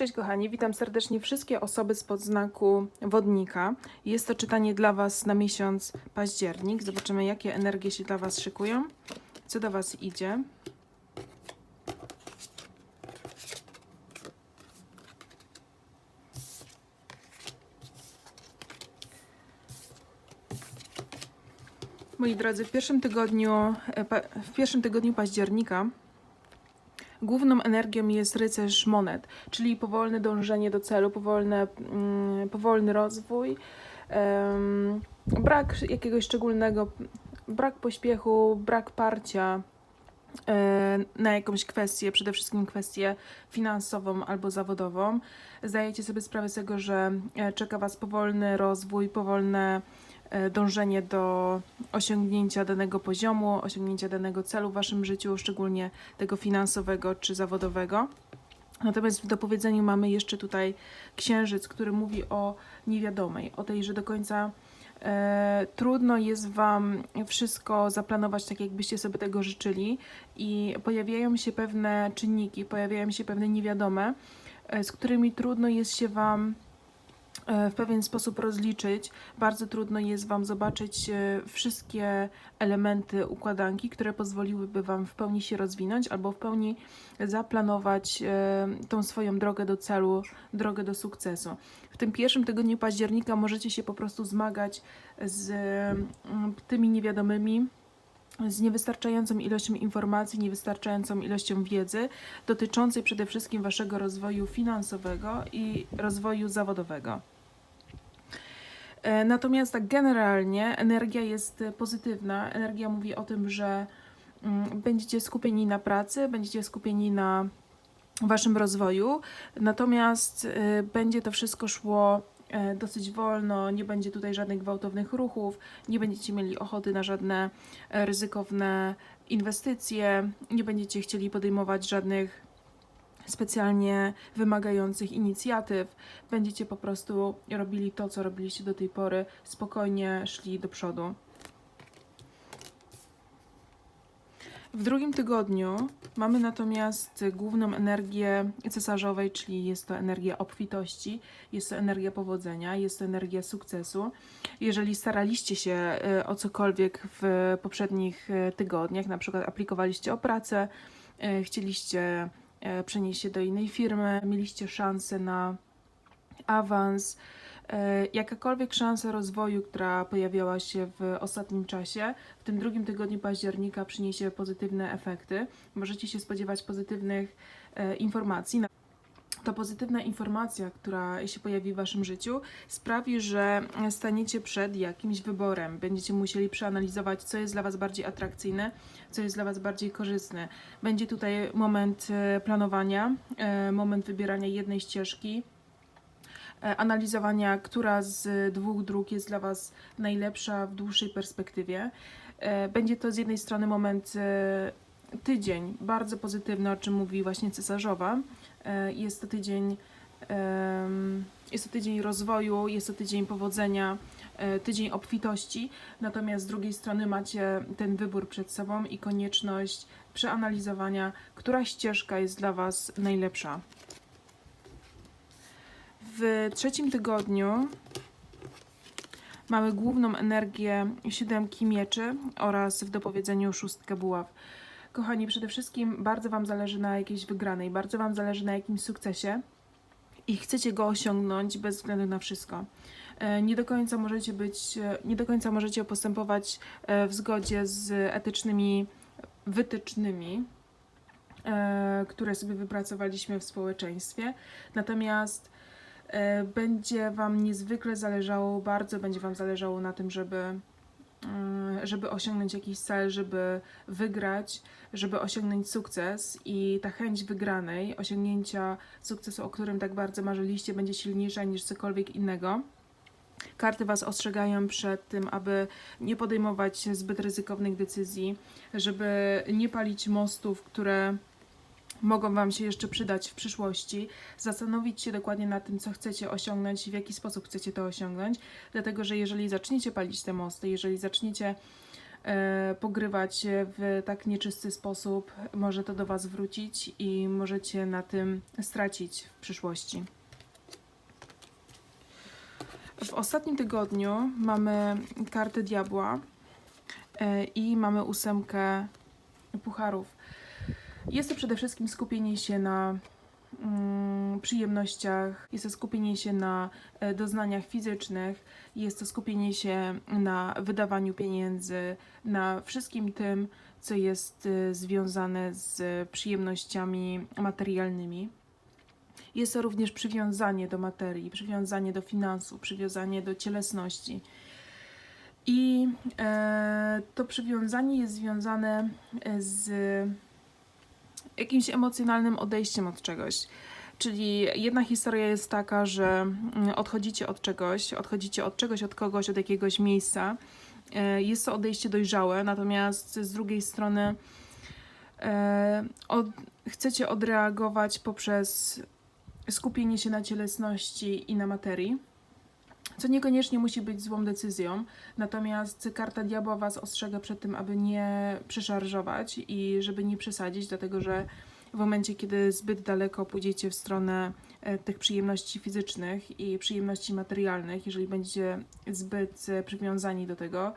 Cześć kochani, witam serdecznie wszystkie osoby spod znaku wodnika. Jest to czytanie dla Was na miesiąc październik. Zobaczymy, jakie energie się dla Was szykują, co do Was idzie. Moi drodzy, w pierwszym tygodniu, e, w pierwszym tygodniu października Główną energią jest rycerz monet, czyli powolne dążenie do celu, powolne, mm, powolny rozwój, brak jakiegoś szczególnego, brak pośpiechu, brak parcia e, na jakąś kwestię, przede wszystkim kwestię finansową albo zawodową. Zdajecie sobie sprawę z tego, że e, czeka Was powolny rozwój, powolne dążenie do osiągnięcia danego poziomu, osiągnięcia danego celu w Waszym życiu, szczególnie tego finansowego czy zawodowego. Natomiast w dopowiedzeniu mamy jeszcze tutaj księżyc, który mówi o niewiadomej, o tej, że do końca e, trudno jest Wam wszystko zaplanować tak, jakbyście sobie tego życzyli, i pojawiają się pewne czynniki, pojawiają się pewne niewiadome, e, z którymi trudno jest się Wam e, w pewien sposób rozliczyć. Bardzo trudno jest Wam zobaczyć e, wszystkie elementy układanki, które pozwoliłyby Wam w pełni się rozwinąć albo w pełni zaplanować e, tą swoją drogę do celu, drogę do sukcesu. W tym pierwszym tygodniu października możecie się po prostu zmagać z mm, tymi niewiadomymi, z niewystarczającą ilością informacji, niewystarczającą ilością wiedzy dotyczącej przede wszystkim Waszego rozwoju finansowego i rozwoju zawodowego. E, Natomiast tak generalnie energia jest pozytywna. Energia mówi o tym, że mm, będziecie skupieni na pracy, będziecie skupieni na waszym rozwoju, natomiast e, będzie to wszystko szło dosyć wolno, nie będzie tutaj żadnych gwałtownych ruchów, nie będziecie mieli ochoty na żadne e, ryzykowne inwestycje, nie będziecie chcieli podejmować żadnych specjalnie wymagających inicjatyw. Będziecie po prostu robili to, co robiliście do tej pory, spokojnie szli do przodu. W drugim tygodniu mamy natomiast główną energię cesarzowej, czyli jest to energia obfitości, jest to energia powodzenia, jest to energia sukcesu. Jeżeli staraliście się e, o cokolwiek w poprzednich e, tygodniach, na przykład aplikowaliście o pracę, e, chcieliście przenieść się do innej firmy, mieliście szansę na awans, jakakolwiek szansa rozwoju, która pojawiała się w ostatnim czasie, w tym drugim tygodniu października przyniesie pozytywne efekty. Możecie się spodziewać pozytywnych e, informacji. Ta pozytywna informacja, która się pojawi w Waszym życiu, sprawi, że staniecie przed jakimś wyborem. Będziecie musieli przeanalizować, co jest dla Was bardziej atrakcyjne, co jest dla Was bardziej korzystne. Będzie tutaj moment e, planowania, e, moment wybierania jednej ścieżki, e, analizowania, która z dwóch dróg jest dla Was najlepsza w dłuższej perspektywie. E, Będzie to z jednej strony moment, e, tydzień bardzo pozytywny, o czym mówi właśnie cesarzowa. E, Jest to tydzień, jest to tydzień rozwoju, jest to tydzień powodzenia, e, tydzień obfitości. Natomiast z drugiej strony macie ten wybór przed sobą i konieczność przeanalizowania, która ścieżka jest dla Was najlepsza. W trzecim tygodniu mamy główną energię siódemki mieczy oraz w dopowiedzeniu szóstkę buław. Kochani, przede wszystkim bardzo Wam zależy na jakiejś wygranej, bardzo Wam zależy na jakimś sukcesie i chcecie go osiągnąć bez względu na wszystko. E, Nie do końca możecie być, e, nie do końca możecie postępować e, w zgodzie z etycznymi wytycznymi, które sobie wypracowaliśmy w społeczeństwie. Natomiast będzie Wam niezwykle zależało, bardzo będzie Wam zależało na tym, żeby, mm, żeby osiągnąć jakiś cel, żeby wygrać, żeby osiągnąć sukces i ta chęć wygranej, osiągnięcia sukcesu, o którym tak bardzo marzyliście, będzie silniejsza niż cokolwiek innego. Karty Was ostrzegają przed tym, aby nie podejmować zbyt ryzykownych decyzji, żeby nie palić mostów, które mogą Wam się jeszcze przydać w przyszłości, zastanowić się dokładnie nad tym, co chcecie osiągnąć i w jaki sposób chcecie to osiągnąć, dlatego że jeżeli zaczniecie palić te mosty, jeżeli zaczniecie e, pogrywać w tak nieczysty sposób, może to do Was wrócić i możecie na tym stracić w przyszłości. W ostatnim tygodniu mamy kartę diabła e, i mamy ósemkę pucharów. Jest to przede wszystkim skupienie się na mm, przyjemnościach, jest to skupienie się na e, doznaniach fizycznych, jest to skupienie się na wydawaniu pieniędzy, na wszystkim tym, co jest e, związane z przyjemnościami materialnymi. Jest to również przywiązanie do materii, przywiązanie do finansów, przywiązanie do cielesności. I e, to przywiązanie jest związane z jakimś emocjonalnym odejściem od czegoś. Czyli jedna historia jest taka, że mm, odchodzicie od czegoś, odchodzicie od czegoś, od kogoś, od jakiegoś miejsca. E, Jest to odejście dojrzałe, natomiast z drugiej strony e, od, chcecie odreagować poprzez skupienie się na cielesności i na materii, co niekoniecznie musi być złą decyzją. Natomiast karta diabła Was ostrzega przed tym, aby nie przeszarżować i żeby nie przesadzić, dlatego że w momencie, kiedy zbyt daleko pójdziecie w stronę e, tych przyjemności fizycznych i przyjemności materialnych, jeżeli będziecie zbyt e, przywiązani do tego,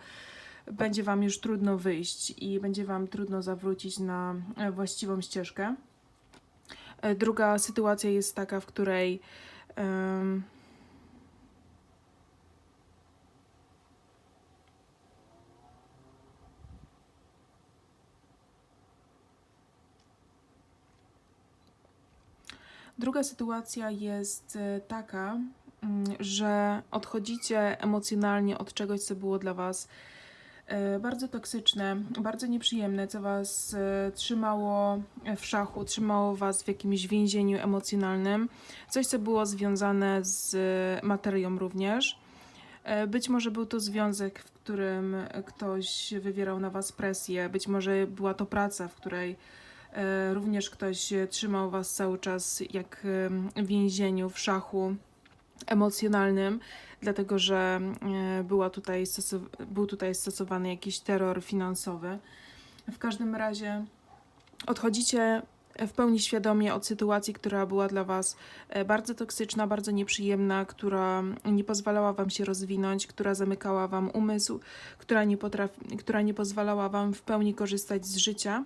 będzie Wam już trudno wyjść i będzie Wam trudno zawrócić na e, właściwą ścieżkę. Druga sytuacja jest taka, w której em, Druga sytuacja jest e, taka, mm, że odchodzicie emocjonalnie od czegoś, co było dla Was e, bardzo toksyczne, bardzo nieprzyjemne, co Was e, trzymało w szachu, trzymało Was w jakimś więzieniu emocjonalnym, coś, co było związane z materią również. Być może był to związek, w którym ktoś wywierał na Was presję, być może była to praca, w której również ktoś trzymał Was cały czas jak w więzieniu, w szachu emocjonalnym, dlatego że e, była tutaj był tutaj stosowany jakiś terror finansowy. W każdym razie odchodzicie w pełni świadomie od sytuacji, która była dla Was e, bardzo toksyczna, bardzo nieprzyjemna, która nie pozwalała Wam się rozwinąć, która zamykała Wam umysł, która nie, potrafi- która nie pozwalała Wam w pełni korzystać z życia.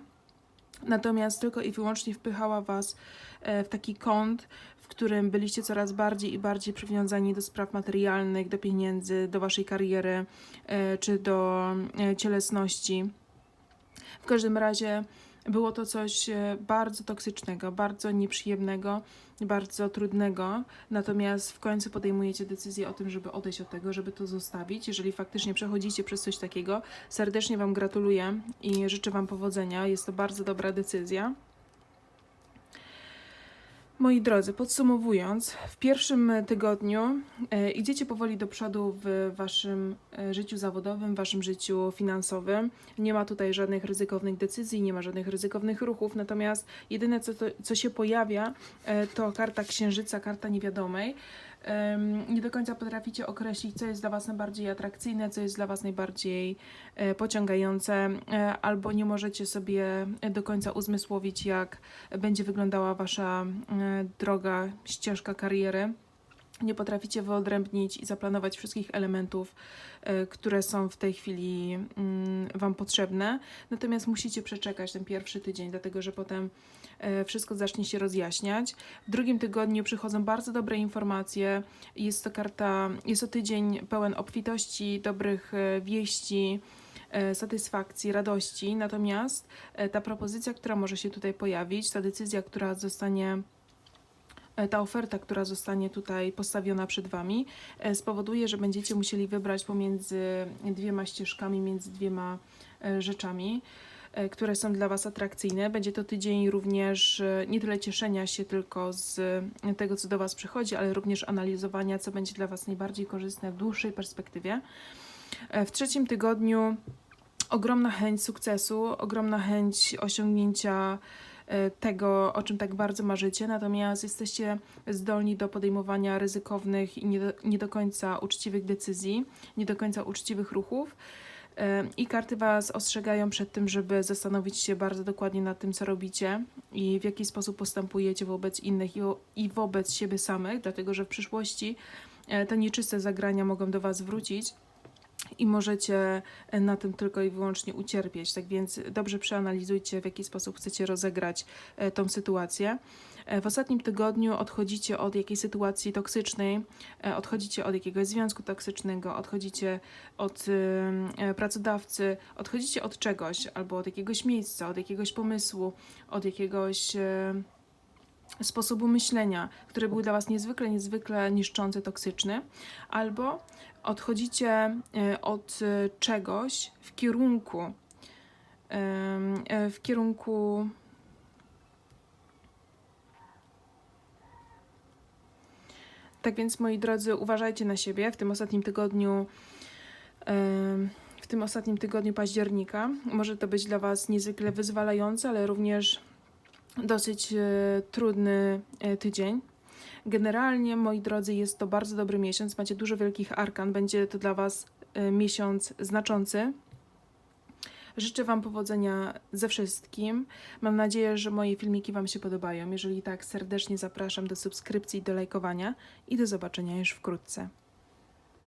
Natomiast tylko i wyłącznie wpychała Was e, w taki kąt, w którym byliście coraz bardziej i bardziej przywiązani do spraw materialnych, do pieniędzy, do Waszej kariery e, czy do e, cielesności. W każdym razie było to coś e, bardzo toksycznego, bardzo nieprzyjemnego, bardzo trudnego. Natomiast w końcu podejmujecie decyzję o tym, żeby odejść od tego, żeby to zostawić. Jeżeli faktycznie przechodzicie przez coś takiego, serdecznie Wam gratuluję i życzę Wam powodzenia. Jest to bardzo dobra decyzja. Moi drodzy, podsumowując, w pierwszym tygodniu e, idziecie powoli do przodu w waszym e, życiu zawodowym, waszym życiu finansowym. Nie ma tutaj żadnych ryzykownych decyzji, nie ma żadnych ryzykownych ruchów, natomiast jedyne, co, to, co się pojawia, e, to karta księżyca, karta niewiadomej. Nie do końca potraficie określić, co jest dla Was najbardziej atrakcyjne, co jest dla Was najbardziej e, pociągające, e, albo nie możecie sobie do końca uzmysłowić, jak będzie wyglądała Wasza e, droga, ścieżka kariery. Nie potraficie wyodrębnić i zaplanować wszystkich elementów, e, które są w tej chwili mm, Wam potrzebne. Natomiast musicie przeczekać ten pierwszy tydzień, dlatego że potem e, wszystko zacznie się rozjaśniać. W drugim tygodniu przychodzą bardzo dobre informacje. Jest to karta, jest to tydzień pełen obfitości, dobrych e, wieści, satysfakcji, radości. Natomiast ta propozycja, która może się tutaj pojawić, ta decyzja, która zostanie ta oferta, która zostanie tutaj postawiona przed Wami, e, spowoduje, że będziecie musieli wybrać pomiędzy dwiema ścieżkami, między dwiema e, rzeczami, e, które są dla Was atrakcyjne. Będzie to tydzień również e, nie tyle cieszenia się tylko z e, tego, co do Was przychodzi, ale również analizowania, co będzie dla Was najbardziej korzystne w dłuższej perspektywie. E, W trzecim tygodniu ogromna chęć sukcesu, ogromna chęć osiągnięcia e, tego, o czym tak bardzo marzycie, natomiast jesteście zdolni do podejmowania ryzykownych i nie do, nie do końca uczciwych decyzji, nie do końca uczciwych ruchów. E, I karty Was ostrzegają przed tym, żeby zastanowić się bardzo dokładnie nad tym, co robicie i w jaki sposób postępujecie wobec innych i wobec siebie samych, dlatego że w przyszłości e, te nieczyste zagrania mogą do Was wrócić i możecie e, na tym tylko i wyłącznie ucierpieć. Tak więc dobrze przeanalizujcie, w jaki sposób chcecie rozegrać e, tą sytuację. E, W ostatnim tygodniu odchodzicie od jakiejś sytuacji toksycznej, odchodzicie od jakiegoś związku toksycznego, odchodzicie od pracodawcy, odchodzicie od czegoś albo od jakiegoś miejsca, od jakiegoś pomysłu, od jakiegoś sposobu myślenia, który był dla Was niezwykle, niezwykle niszczący, toksyczny, albo odchodzicie e, od e, czegoś w kierunku e, w kierunku Tak więc, moi drodzy, uważajcie na siebie w tym ostatnim tygodniu. W tym ostatnim tygodniu października może to być dla Was niezwykle wyzwalające, ale również dosyć trudny tydzień. Generalnie, moi drodzy, jest to bardzo dobry miesiąc. Macie dużo wielkich arkan. Będzie to dla Was e, miesiąc znaczący. Życzę Wam powodzenia ze wszystkim. Mam nadzieję, że moje filmiki Wam się podobają. Jeżeli tak, serdecznie zapraszam do subskrypcji do lajkowania i do zobaczenia już wkrótce.